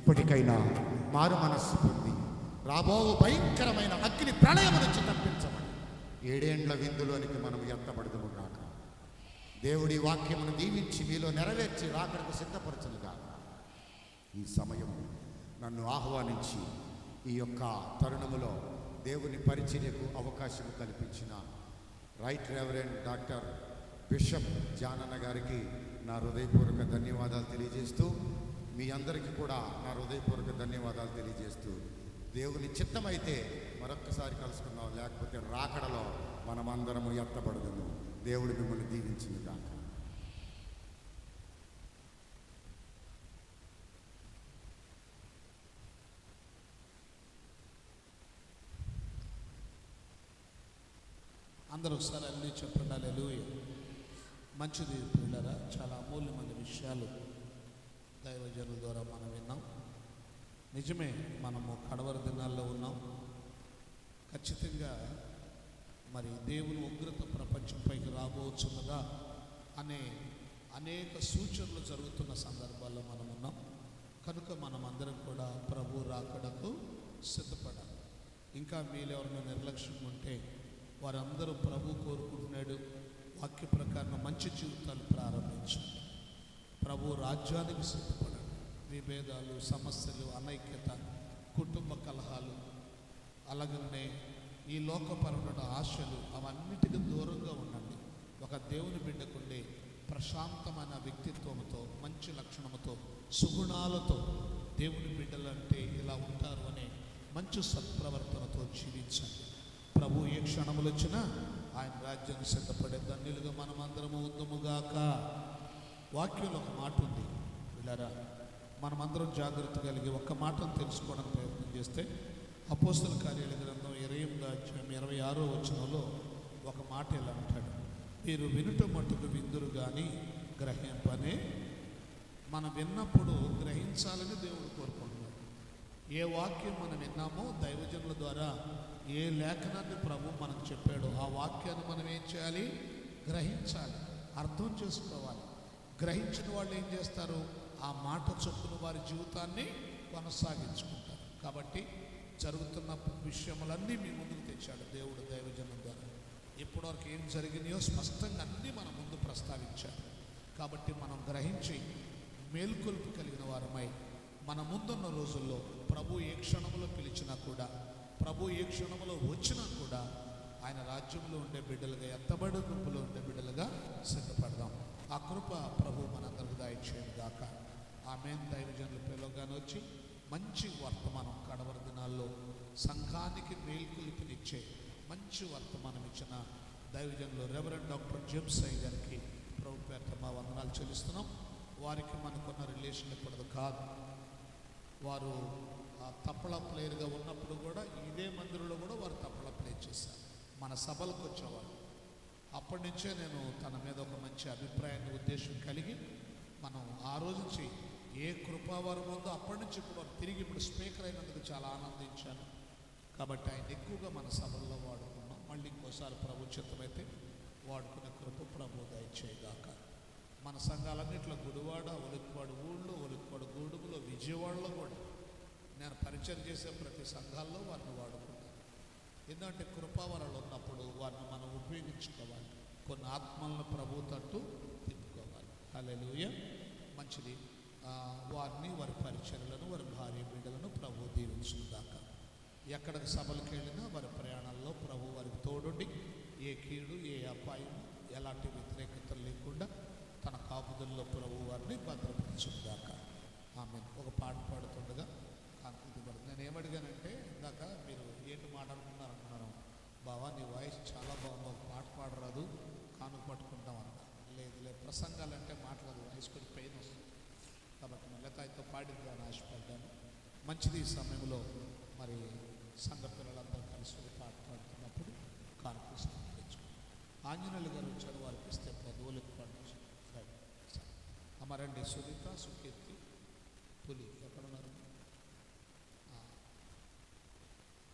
ఇప్పటికైనా మారు మనస్సు పొంది. రాబో భయంకరమైన అగ్ని ప్రళయం నుంచి తప్పించమని ఏడేండ్ల విందులోనికి మనం ఎత్తబడదుము కాక దేవుడి వాక్యమును దీవించి మీలో నెరవేర్చి రాకడకు సిద్ధపరచునుగా ఈ సమయం నన్ను ఆహ్వానించి ఈ యొక్క తరుణములో దేవుని పరిచర్యకు అవకాశం కల్పించిన రైట్ రెవరెండ్ డాక్టర్ బిషప్ జానన్న గారికి నా హృదయపూర్వక ధన్యవాదాలు తెలియజేస్తూ మీ అందరికీ కూడా నా హృదయపూర్వక ధన్యవాదాలు తెలియజేస్తూ దేవుని చిత్తమైతే మరొక్కసారి కలుసుకుందాం లేకపోతే రాకడలో మనమందరము ఎత్తబడదుము. దేవుడు మిమ్మల్ని దీవించింది కాక అందరూ ఒకసారి అన్నీ చెప్పండి మంచిది పిల్లరా చాలా అమూల్యమైన విషయాలు. దైవజనుల ద్వారా మనం విన్నాం. నిజమే మనము కడవరి దినాల్లో ఉన్నాం. ఖచ్చితంగా మరి దేవుని ఉగ్రత ప్రపంచంపైకి రాబోతున్నదా అనే అనేక సూచనలు జరుగుతున్న సందర్భాల్లో మనం ఉన్నాం. కనుక మనం అందరం కూడా ప్రభు రాకడకు సిద్ధపడాలి. ఇంకా మీలో ఎవరైనా నిర్లక్ష్యం ఉంటే వారందరూ ప్రభు కోరుకుంటున్నాడు. వాక్య ప్రకారం మంచి జీవితాలు ప్రారంభించండి. ప్రభు రాజ్యానికి సిద్ధపడండి విభేదాలు సమస్యలు అనైక్యత కుటుంబ కలహాలు అలాగనే ఈ లోకపరమైన ఆశలు అవన్నిటికీ దూరంగా ఉండండి. ఒక దేవుని బిడ్డకుండే ప్రశాంతమైన వ్యక్తిత్వంతో మంచి లక్షణముతో సుగుణాలతో దేవుని బిడ్డలంటే ఇలా ఉంటారు అనే మంచి సత్ప్రవర్తనతో జీవించండి. ప్రభు ఏ క్షణములు వచ్చినా ఆయన రాజ్యాన్ని సిద్ధపడే ధన్యులుగా మనమందరము ఉందముగాక. వాక్యంలో ఒక మాట ఉంది. వీళ్ళారా మనమందరం జాగ్రత్త కలిగి ఒక్క మాటను తెలుసుకోవడానికి ప్రయత్నం చేస్తే అపోస్తల కార్యాల గ్రంథం ఇరవై అధ్యాయం ఇరవై ఆరో వచనంలో ఒక మాట ఇలా అంటాడు. మీరు వినుట మట్టుకు విందురు కానీ గ్రహింపనే మనం విన్నప్పుడు గ్రహించాలని దేవుడు కోరుకుంటున్నాడు. ఏ వాక్యం మనం విన్నామో దైవజనుల ద్వారా ఏ లేఖనాన్ని ప్రభు మనకు చెప్పాడో ఆ వాక్యాన్ని మనం ఏం చేయాలి? గ్రహించాలి. అర్థం చేసుకోవాలి. గ్రహించిన వాళ్ళు ఏం చేస్తారు? ఆ మాట చొప్పున వారి జీవితాన్ని కొనసాగించుకుంటారు. కాబట్టి జరుగుతున్న విషయములన్నీ మీ ముందుకు తెచ్చాడు దేవుడు దైవజనం ద్వారా. ఇప్పటివరకు ఏం జరిగినాయో స్పష్టంగా అన్నీ మన ముందు ప్రస్తావించాడు. కాబట్టి మనం గ్రహించి మేల్కొల్పు కలిగిన వారమై మన ముందున్న రోజుల్లో ప్రభు ఏ క్షణంలో పిలిచినా కూడా ప్రభు ఏ క్షణంలో వచ్చినా కూడా ఆయన రాజ్యంలో ఉండే బిడ్డలుగా ఎత్తబడి గుంపులో ఉండే బిడ్డలుగా సిద్ధపడదాం. ఆ కృప ప్రభు మనందరికి దయచేయను గాక ఆమె దైవజనులు పిలవగానే వచ్చి మంచి వర్తమానం కడవర దినాల్లో సంఘానికి మేల్కొలిపినిచ్చే మంచి వర్తమానం ఇచ్చిన దైవజనులు రెవరెండ్ డాక్టర్ జేమ్స్ అయ్య గారికి ప్రభు పేరుతో మా వందనాలు చెల్లిస్తున్నాం. వారికి మనకున్న రిలేషన్ ఇప్పుడు కాదు. వారు ఆ తప్పల ప్లేయర్గా ఉన్నప్పుడు కూడా ఇదే మందిరంలో కూడా వారు తప్పల ప్లే చేశారు. మన సభలకు వచ్చేవారు అప్పటి నుంచే నేను తన మీద ఒక మంచి అభిప్రాయాన్ని ఉద్దేశం కలిగి మనం ఆ రోజు నుంచి ఏ కృపావారం ఉందో అప్పటి నుంచి ఇప్పుడు తిరిగి ఇప్పుడు స్పీకర్ అయినందుకు చాలా ఆనందించాను. కాబట్టి ఆయన ఎక్కువగా మన సభల్లో వాడుకున్నాం. మళ్ళీ ఇంకోసారి ప్రభు చిత్తమైతే వాడుకునే కృప ప్రభు దయచేయగాక. మన సంఘాలన్నింటిలో గుడివాడ ఒలిక్వాడు ఊళ్ళో ఒలిక్వాడు గూడుగులో విజయవాడలో కూడా నేను పరిచయం చేసే ప్రతి సంఘాల్లో వారిని వాడుకున్నాను. ఎందుకంటే కృపావరాలు ఉన్నప్పుడు వారిని మనం ఉపయోగించుకోవాలి. కొన్ని ఆత్మలను ప్రభు తట్టు తిప్పుకోవాలి. అలెలుయ మంచిది. వారిని వారి పరిచర్యలను వారి భార్య బిడ్డలను ప్రభు దీవించుదాకా ఎక్కడికి సభలకు వెళ్ళినా వారి ప్రయాణాల్లో ప్రభు వారికి తోడుండి ఏ కీడు ఏ అపాయం ఎలాంటి వ్యతిరేకత లేకుండా తన కాపుదల్లో ప్రభు వారిని భద్రపరచుదాక ఆమె ఒక పాట పాడుతుండగా ఇది నేను ఏమడిగానంటే ఇందాక మీరు ఏంటి మాట్లాడుకుంటున్నారు? బావా నీ వాయిస్ చాలా బాగుంది. ఒక పాట పాడరాదు కాను పట్టుకుంటాం అంట లేదు లేదు ప్రసంగాలంటే మాట్లాడదు వాయిస్ కొంచెం పెయిన్ వస్తుంది. కాబట్టి మళ్ళీ పాడిద్దామని ఆశపడ్డాను మంచిది ఈ సమయంలో. మరి సంఘ పిల్లలందరూ కలిసి పాట పాడుతున్నప్పుడు కాన్ఫరెన్స్ ఆంజనేయులు గారు వచ్చారు వారికి ఇస్తే పదవులకు పాడు అమరండి సునీత సుకీర్తి పులి. ఎక్కడున్నారు ఆ,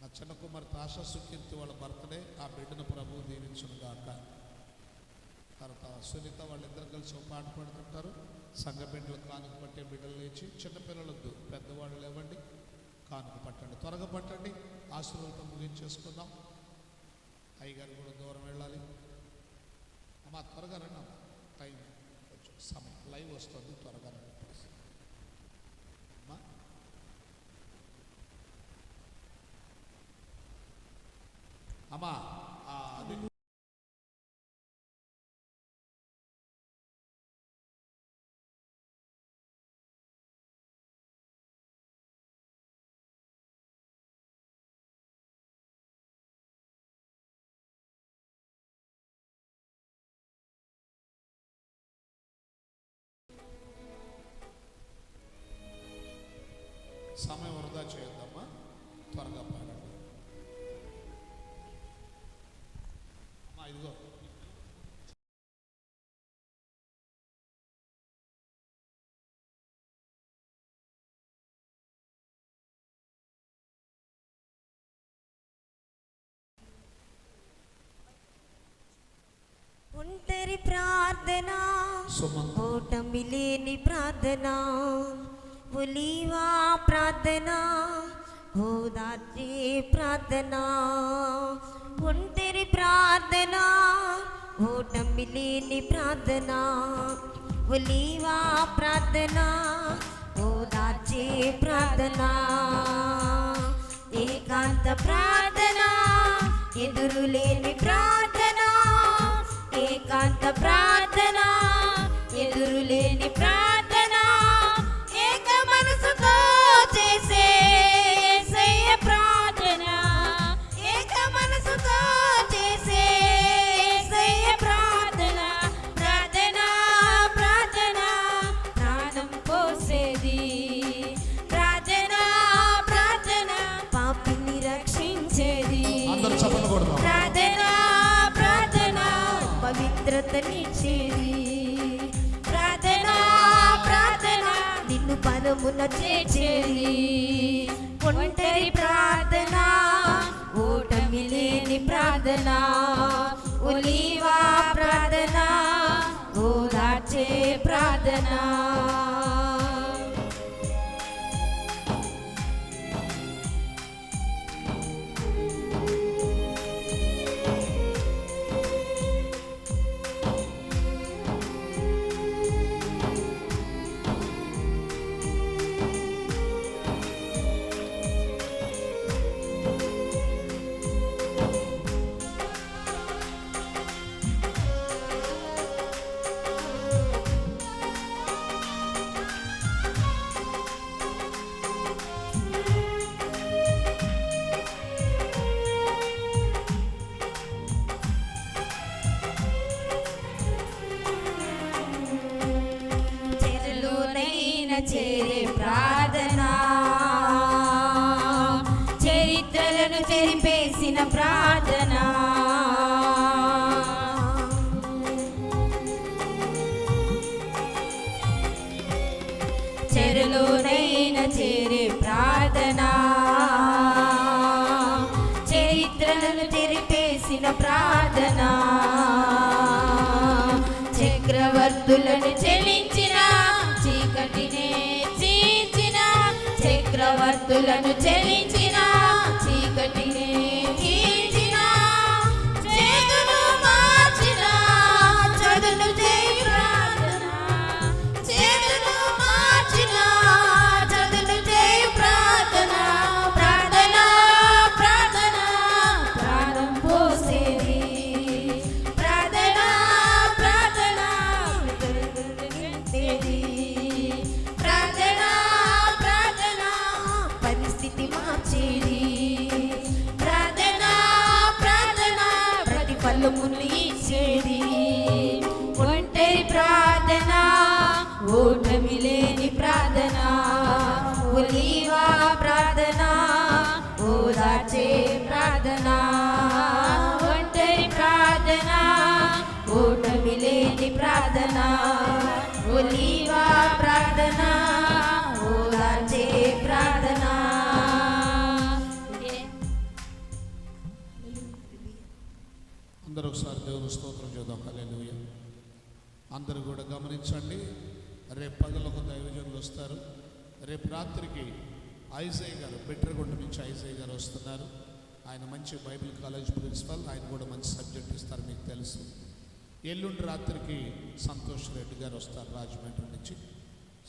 నా చిన్న కుమార్తె ఆశా సుకీర్తి వాళ్ళ బర్త్డే ఆ బిడ్డను ప్రభు దీవించునుగాక తర్వాత సునీత వాళ్ళిద్దరు కలిసి ఒక పాట పాడుతుంటారు. సంఘ బిడ్డలు కానుక పట్టే బిడ్డలు లేచి చిన్నపిల్లలొద్దు పెద్దవాళ్ళు లేవండి కానుక పట్టండి త్వరగా పట్టండి ఆశీర్వాదం ముగించేసుకుందాం అయ్యగారు కూడా దూరం వెళ్ళాలి. అమ్మా త్వరగా రండి అమ్మా. టైం కొంచెం సమయం లైవ్ వస్తుంది త్వరగా రండి. అమ్మా ఆ, అది సమయం వృధా చేయొద్దమ్మా త్వరగా పాడండి అమ్మా ఇదిగో ఒంటరి ప్రార్థన సుమంత్ ఓటమి లేని ప్రార్థన ఒలీవా ప్రార్థన ఓదార్చే ప్రార్థన ఒంటరి ప్రార్థన ఓటమి లేని ప్రార్థన ఒలీవా ప్రార్థన ఓదార్చే ప్రార్థన ఏకాంత ప్రార్థన ఎదురు లేని ప్రార్థన ఏకాంత ప్రార్థన పవిత్రతనిచ్చేది ప్రార్థన ప్రార్థన. నిన్ను పదమున చేర్చేది. ఒంటరి ప్రార్థన ఓటమి లేని ప్రార్థన. ఒలీవా ప్రార్థన ఓదార్చే ప్రార్థన. ప్రార్థన. చక్రవర్తులను చెలించిన చీకటినే చీల్చిన చక్రవర్తులను చెలించిన ఒలీవా ప్రార్థన? ఓదార్చే ప్రార్థన? ఒంటరి ప్రార్థన? ఓటమి లేని ప్రార్థన? ఒలీవా ప్రార్థన? ఓదార్చే ప్రార్థన? అందరూ ఒకసారి దేవుని స్తోత్రం చేద్దాం. హల్లెలూయా. అందరూ కూడా గమనించండి. రేపు పగలు ఒక దైవజనులు వస్తారు. రేపు రాత్రికి ఐజయ్ గారు బిట్రగుంట నుంచి ఐజయ్ గారు వస్తున్నారు. ఆయన మంచి బైబిల్ కాలేజ్ ప్రిన్సిపల్ ఆయన కూడా మంచి సబ్జెక్ట్ ఇస్తారు మీకు తెలుసు. ఎల్లుండి రాత్రికి సంతోష్ రెడ్డి గారు వస్తారు రాజమండ్రి నుంచి.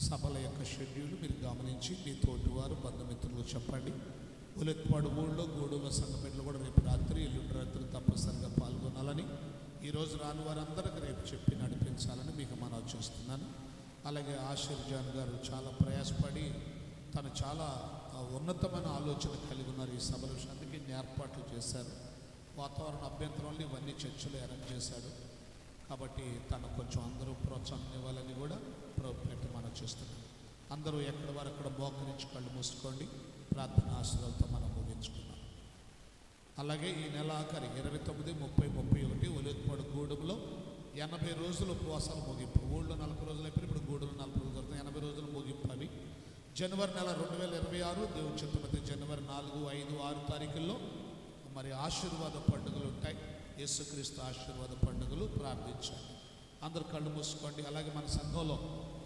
సభల యొక్క షెడ్యూల్ మీరు గమనించి మీ తోటివారు బంధుమిత్రులు చెప్పండి. ఉలెత్పాడు ఊళ్ళో గూడూరు సంఘపేటలో కూడా రేపు రాత్రి ఎల్లుండి రాత్రి తప్పనిసరిగా పాల్గొనాలని ఈరోజు రాని వారందరికీ రేపు చెప్పి నడిపించాలని మీకు మనవి చేస్తున్నాను. అలాగే ఆశీర్ జాన్ గారు చాలా ప్రయాసపడి తను చాలా ఉన్నతమైన ఆలోచన కలిగి ఉన్నారు ఈ సభల. విషయానికి ఏర్పాట్లు చేశారు. వాతావరణ అభ్యంతరంలో ఇవన్నీ చర్చలు అరేంజ్ చేశాడు. కాబట్టి తను కొంచెం అందరూ ప్రోత్సాహం ఇవ్వాలని కూడా ప్రభుత్వం మనం చేస్తున్నాం. అందరూ ఎక్కడ వారు అక్కడ మోకరించి కళ్ళు మూసుకోండి. ప్రార్థన ఆశ్రయాలతో మనం ముగించుకున్నాం అలాగే ఈ నెల ఆఖరి ఇరవై తొమ్మిది ముప్పై ముప్పై ఒకటి ఒలిపాడు గూడెంలో ఎనభై రోజులు ఉపవాసాలు ముగింపు ఊళ్ళో నలభై రోజులు అయిపోయి ఇప్పుడు గూడెంలో నలభై రోజులు జరుగుతాయి ఎనభై రోజులు ముగింపు అవి జనవరి నెల రెండు వేల ఇరవై ఆరు దేవుని చిత్తమతి జనవరి నాలుగు ఐదు ఆరు తారీఖుల్లో మరి ఆశీర్వాద పండుగలు ఉంటాయి. యేసుక్రీస్తు ఆశీర్వాద పండుగలు ప్రార్థించండి అందరూ కళ్ళు మూసుకోండి. అలాగే మన సంఘంలో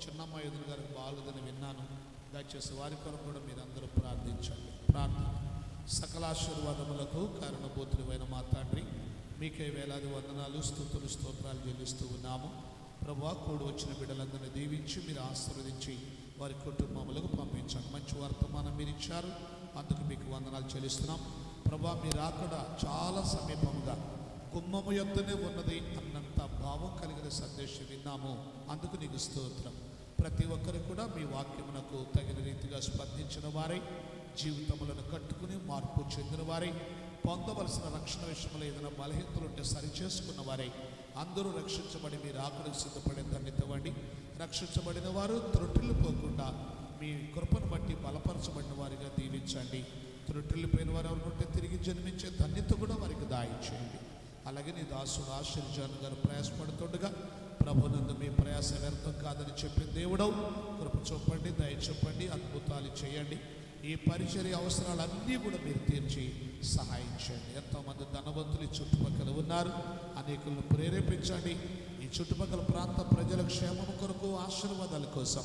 చిన్నమ్మ ఎదురు గారికి బాగుందని విన్నాను. దయచేసి వారి కొరకు కూడా మీరు అందరూ ప్రార్థించండి. ప్రార్థన. సకల ఆశీర్వాదములకు కారణభూతులైన మా తండ్రి మీకే వేలాది వందనాలు స్థుతులు స్తోత్రాలు చెల్లిస్తూ ఉన్నాము. ప్రభా కూడి వచ్చిన బిడ్డలందరినీ దీవించి మీరు ఆశీర్వదించి వారి కుటుంబములకు పంపించండి. మంచి వర్తమానం మీరు ఇచ్చారు. అందుకు మీకు వందనాలు చెల్లిస్తున్నాం. ప్రభా మీరు అక్కడ చాలా సమీపముగా గుమ్మము యొద్దనే ఉన్నది అన్నంత భావం కలిగిన సందేశం విన్నాము. అందుకు నీకు స్తోత్రం. ప్రతి ఒక్కరు కూడా మీ వాక్యమునకు తగిన రీతిగా స్పందించిన వారై జీవితములను కట్టుకుని మార్పు చెందిన వారై పొందవలసిన రక్షణ విషయంలో ఏదైనా బలహీనతలు ఉంటే సరి చేసుకున్న వారై అందరూ రక్షించబడి మీరు ఆకులకు సిద్ధపడే ధన్యతవండి రక్షించబడిన వారు త్రొట్టిల్లు పోకుండా మీ కృపను బట్టి బలపరచబడిన వారిగా దీవించండి. త్రొట్టిల్లిపోయిన వారు ఎవరు ఉంటే తిరిగి జన్మించే ధన్యత కూడా వారికి దాయించేయండి అలాగే నీ దాసుడు ఆశ్చర్యజాను గారు ప్రయాసపడుతుండగా ప్రభునందు మీ ప్రయాస వ్యర్థం కాదని చెప్పిన దేవుడవు కృప చూపండి దయ అద్భుతాలు చేయండి. ఈ పరిచర్య అవసరాలన్నీ కూడా మీరు తీర్చి సహాయం చేయండి. ఎంతోమంది ధనవంతులు ఈ చుట్టుపక్కల ఉన్నారు. అనేకులను ప్రేరేపించండి. ఈ చుట్టుపక్కల ప్రాంత ప్రజల క్షేమం కొరకు ఆశీర్వాదాల కోసం.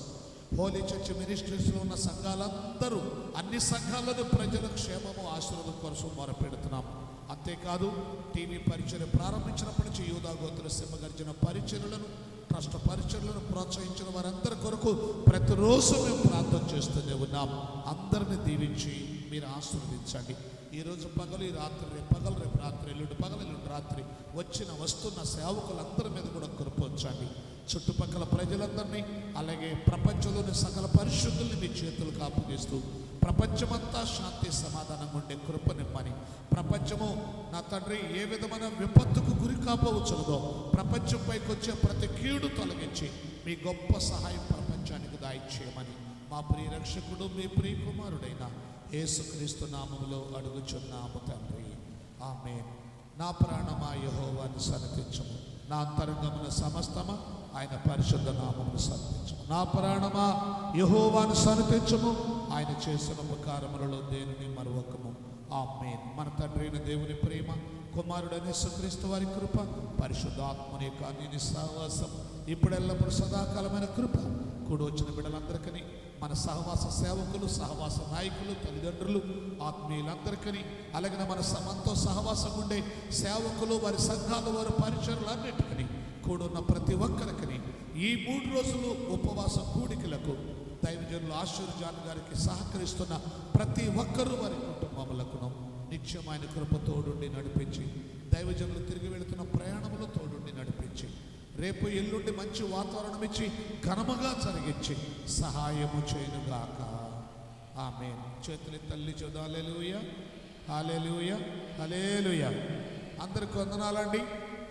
హోలీ చర్చ్ మినిస్ట్రీస్లో ఉన్న సంఘాలందరూ అన్ని సంఘాలను ప్రజల క్షేమము ఆశీర్వాదం కోసం మొరపెడుతున్నాం అంతేకాదు టీవీ పరిచయం ప్రారంభించినప్పటి నుంచి యూదా గోత్ర సింహగర్జన పరిచయలను ట్రస్ట్ పరిచయలను ప్రోత్సహించిన వారందరి కొరకు ప్రతిరోజు మేము ప్రార్థన చేస్తూనే ఉన్నాం. అందరిని దీవించి మీరు ఆశీర్వదించండి. ఈ రోజు పగలు ఈ రాత్రి రేపు పగలు రేపు రాత్రి ఎల్లుండి పగలు ఎల్లుండి రాత్రి వచ్చిన వస్తున్న సేవకులందరి మీద కూడా కృపించండి చుట్టుపక్కల ప్రజలందరినీ అలాగే ప్రపంచంలోని సకల పరిశుద్ధుల్ని మీ చేతులు కాపుగిస్తూ ప్రపంచమంతా శాంతి సమాధానంగా ఉండే కృపనిమ్మని ప్రపంచము నా తండ్రి ఏ విధమైన విపత్తుకు గురి కాపోవచ్చునదో ప్రపంచంపైకి వచ్చే ప్రతి కీడు తొలగించి మీ గొప్ప సహాయం ప్రపంచానికి దాయిచ్చేయమని మా ప్రియ రక్షకుడు మీ ప్రియకుమారుడైన యేసుక్రీస్తు నామములో అడుగుచున్నాము తండ్రి. ఆమె నా ప్రాణమా యహోవాన్ని సన్నతించము నా అంతరంగమున సమస్తమా ఆయన పరిశుద్ధ నామమును సన్నతించము నా ప్రాణమా యహోవాను సన్నతించము ఆయన చేసిన ఉపకారములలో దేనిని మరొకము ఆమె మన తండ్రి అయిన దేవుని ప్రేమ కుమారుడైన సుక్రీస్తు వారి కృప పరిశుద్ధాత్మని యొక్క అన్ని సహవాసం ఇప్పుడెల్లప్పుడు సదాకాలమైన కృప కూడి వచ్చిన బిడ్డలందరికీ మన సహవాస సేవకులు సహవాస నాయకులు తల్లిదండ్రులు ఆత్మీయులందరికీ అలాగే మన సమంతో సహవాసం ఉండే సేవకులు వారి సంఘాలు వారి పరిచయాలన్నిటికీ కూడున్న ప్రతి ఒక్కరికి ఈ మూడు రోజులు ఉపవాస కూడికలకు దైవజనులు ఆశీర్జాన్ గారికి సహకరిస్తున్న ప్రతి ఒక్కరూ వారి కుటుంబములకును నిత్యమైన కృప తోడుండి నడిపించి దైవజనులు తిరిగి వెళుతున్న ప్రయాణములు తోడుండి నడిపించి రేపు ఎల్లుండి మంచి వాతావరణం ఇచ్చి ఘనముగా జరిగించి సహాయము చేయనుగాక. ఆమె చేతులు తల్లి చూదాలేలుయ హాలేలుయ హలేలుయ అందరికి వందనాలండి.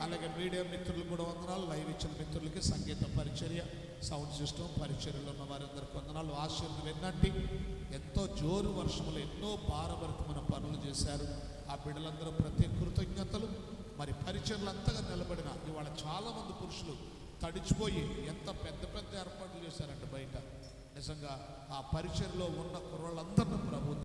అలాగే మీడియా మిత్రులు కూడా వందనాలు. లైవ్ ఇచ్చిన మిత్రులకి సంగీత పరిచర్య సౌండ్ సిస్టమ్ పరిచర్యలో ఉన్న వారందరికీ వందనాలు. ఆశీర్వాదం విన్నండి ఎంతో జోరు వర్షములు ఎన్నో పారవర్తమైన పనులు చేశారు. ఆ బిడ్డలందరూ ప్రతి కృతజ్ఞతలు. మరి పరిచయలు అంతగా నిలబడిన ఇవాళ చాలామంది పురుషులు తడిచిపోయి ఎంత పెద్ద పెద్ద ఏర్పాట్లు చేశారంట బయట. నిజంగా ఆ పరిచయలో ఉన్న కుర్రోళ్ళందరినీ ప్రభు